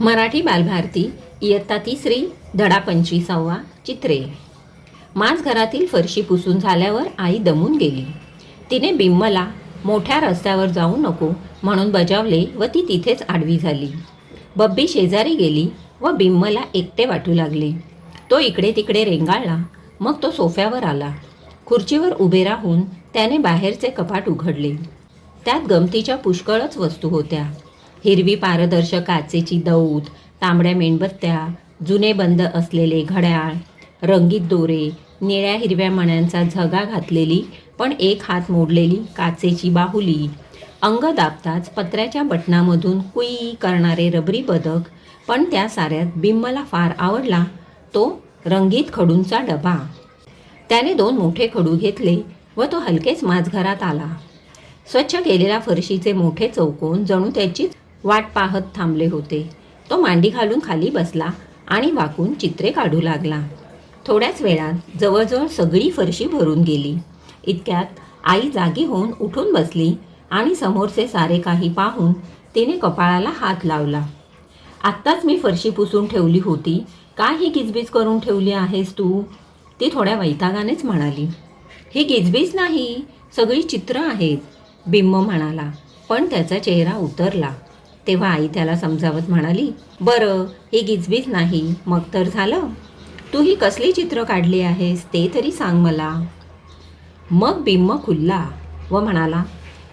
मराठी बालभारती इयत्ता तिसरी धडा पंचवीसावा चित्रे. माझ घरातील फरशी पुसून झाल्यावर आई दमून गेली. तिने बिम्मला मोठ्या रस्त्यावर जाऊ नको म्हणून बजावले व ती तिथेच आडवी झाली. बब्बी शेजारी गेली व बिम्मला एकटे वाटू लागले. तो इकडे तिकडे रेंगाळला मग तो सोफ्यावर आला. खुर्चीवर उभे राहून त्याने बाहेरचे कपाट उघडले. त्यात गमतीच्या पुष्कळच वस्तू होत्या. हिरवी पारदर्शक काचेची दौत तांबड्या मेणबत्त्या जुने बंद असलेले घड्याळ रंगीत दोरे निळ्या हिरव्या मण्यांचा झगा घातलेली पण एक हात मोडलेली काचेची बाहुली. अंग दाबताच पत्र्याच्या बटणामधून कुई करणारे रबरी बदक पण त्या साऱ्यात बिम्मला फार आवडला तो रंगीत खडूंचा डबा. त्याने दोन मोठे खडू घेतले व तो हलकेच माझघरात आला. स्वच्छ केलेल्या फरशीचे मोठे चौकोन जणू त्याचीच वाट पाहत थांबले होते. तो मांडी घालून खाली बसला आणि वाकून चित्रे काढू लागला. थोड्याच वेळात जवळजवळ सगळी फरशी भरून गेली. इतक्यात आई जागी होऊन उठून बसली आणि समोरचे सारे काही पाहून तिने कपाळाला हात लावला. आत्ताच मी फरशी पुसून ठेवली होती. काय ही गिजबीज करून ठेवली आहेस तू? ती थोड्या वैतागानेच म्हणाली. ही गिजबीज नाही सगळी चित्र आहेत बिंब म्हणाला. पण त्याचा चेहरा उतरला. तेव्हा आई त्याला समजावत म्हणाली बरं ही गिजबीज नाही मग तर झालं. तू ही कसली चित्र काढली आहेस ते तरी सांग मला. मग बिंब खुलला व म्हणाला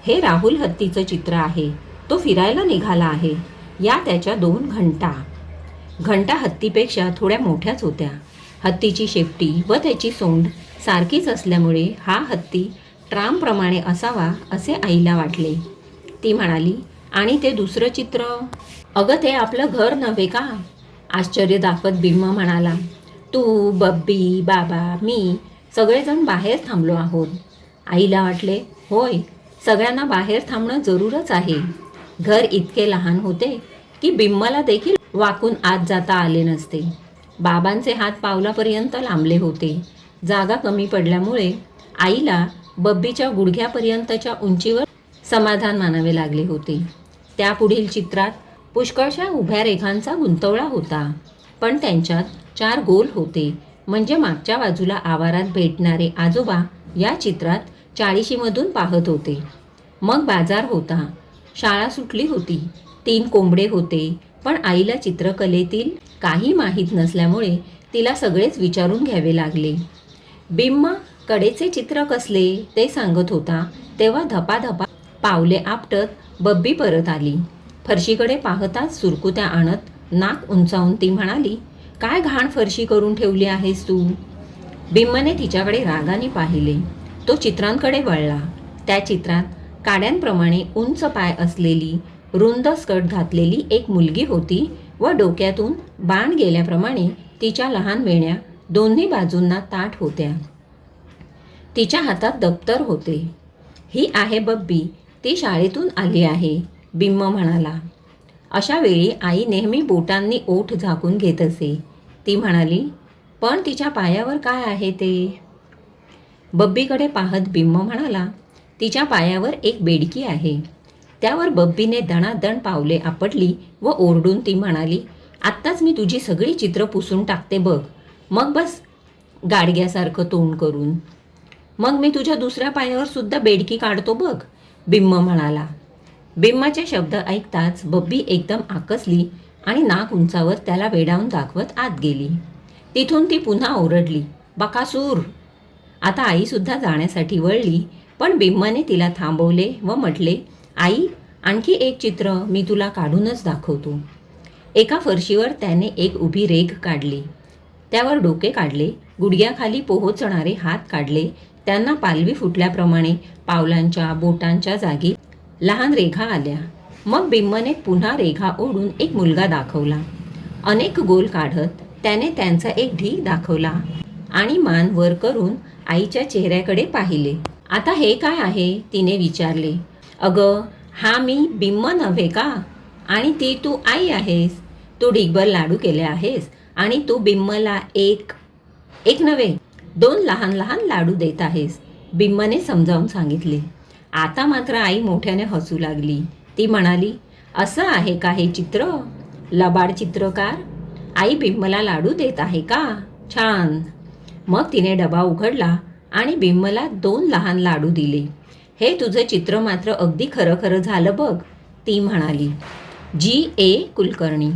हे राहुल हत्तीचं चित्र आहे तो फिरायला निघाला आहे या त्याच्या दोन घंटा. घंटा हत्तीपेक्षा थोड्या मोठ्याच होत्या. हत्तीची शेपटी व त्याची सोंड सारखीच असल्यामुळे हा हत्ती ट्रामप्रमाणे असावा असे आईला वाटले. ती म्हणाली आणि ते दुसरं चित्र? अगं ते आपलं घर नव्हे का? आश्चर्य दाखवत भीम म्हणाला. तू बब्बी बाबा मी सगळेजण बाहेर थांबलो आहोत. आईला वाटले होय सगळ्यांना बाहेर थांबणं जरूरच आहे. घर इतके लहान होते की बिम्माला देखील वाकून आत जाता आले नसते. बाबांचे हात पावलापर्यंत लांबले होते. जागा कमी पडल्यामुळे आईला बब्बीच्या गुडघ्यापर्यंतच्या उंचीवर समाधान मानावे लागले होते. त्या पुढील चित्रात पुष्कळशा उभ्या रेखांचा गुंतवळा होता. पण त्यांच्यात चार गोल होते. म्हणजे मागच्या बाजूला आवारात भेटणारे आजोबा या चित्रात चाळीशीमधून पाहत होते. मग बाजार होता. शाळा सुटली होती. तीन कोंबडे होते. पण आईला चित्रकलेतील काही माहीत नसल्यामुळे तिला सगळेच विचारून घ्यावे लागले. बिम्मा कडेचे चित्र कसले? ते सांगत होता. तेव्हा धपाधपा पावले आपटत बब्बी परत आली. फरशीकडे पाहताच सुरकुत्या आणत नाक उंचावून ती म्हणाली काय घाण फरशी करून ठेवली आहेस तू? बिम्मने तिच्याकडे रागाने पाहिले. तो चित्रांकडे वळला. त्या चित्रात काड्यांप्रमाणे उंच पाय असलेली रुंद स्कर्ट घातलेली एक मुलगी होती व डोक्यातून बाण गेल्याप्रमाणे तिच्या लहान वेण्या दोन्ही बाजूंना ताट होत्या. तिच्या हातात दप्तर होते. ही आहे बब्बी. ती शाळेतून आली आहे बिम्म म्हणाला. अशा वेळी आई नेहमी बोटांनी ओठ झाकून घेत असे. ती म्हणाली पण तिच्या पायावर काय आहे ते? बब्बीकडे पाहत बिम्म म्हणाला तिच्या पायावर एक बेडकी आहे. त्यावर बब्बीने दणादण पावले आपटली व ओरडून ती म्हणाली आत्ताच मी तुझी सगळी चित्र पुसून टाकते बघ. मग बस गाडग्यासारखं तोंड करून. मग मी तुझ्या दुसऱ्या पायावर सुद्धा बेडकी काढतो बघ. बिम्म म्हणाला. बिम्माचे शब्द ऐकताच बब्बी एकदम आकसली आणि नाक उंचावर त्याला वेडावून दाखवत आत गेली. तिथून ती पुन्हा ओरडली बकासूर. आता आईसुद्धा जाण्यासाठी वळली पण बिम्माने तिला थांबवले व म्हटले आई आणखी एक चित्र मी तुला काढूनच दाखवतो. एका फरशीवर त्याने एक उभी रेघ काढली. त्यावर डोके काढले गुडघ्याखाली पोहोचणारे हात काढले त्यांना पालवी फुटल्याप्रमाणे पावलांच्या बोटांच्या जागी लहान रेघा आल्या. मग बिम्मने पुन्हा रेघा ओढून एक मुलगा दाखवला. अनेक गोल काढत त्याने त्यांचा एक ढीग दाखवला आणि मान वर करून आईच्या चेहऱ्याकडे पाहिले. आता हे काय आहे? तिने विचारले. अगं हा मी बिम्म नव्हे का? आणि ती तू आई आहेस? तू ढिगभर लाडू केले आहेस आणि तू बिम्मला एक एक नव्हे? दोन लहान लहान लाडू देत आहेस. बिम्मने समजावून सांगितले. आता मात्र आई मोठ्याने हसू लागली. ती म्हणाली असं आहे का हे चित्र? लबाड चित्रकार? आई बिम्मला लाडू देत आहे का? छान. मग तिने डबा उघडला आणि बिम्मला दोन लहान लाडू दिले. हे तुझं चित्र मात्र अगदी खरं खरं झालं बघ ती म्हणाली. जी ए कुलकर्णी.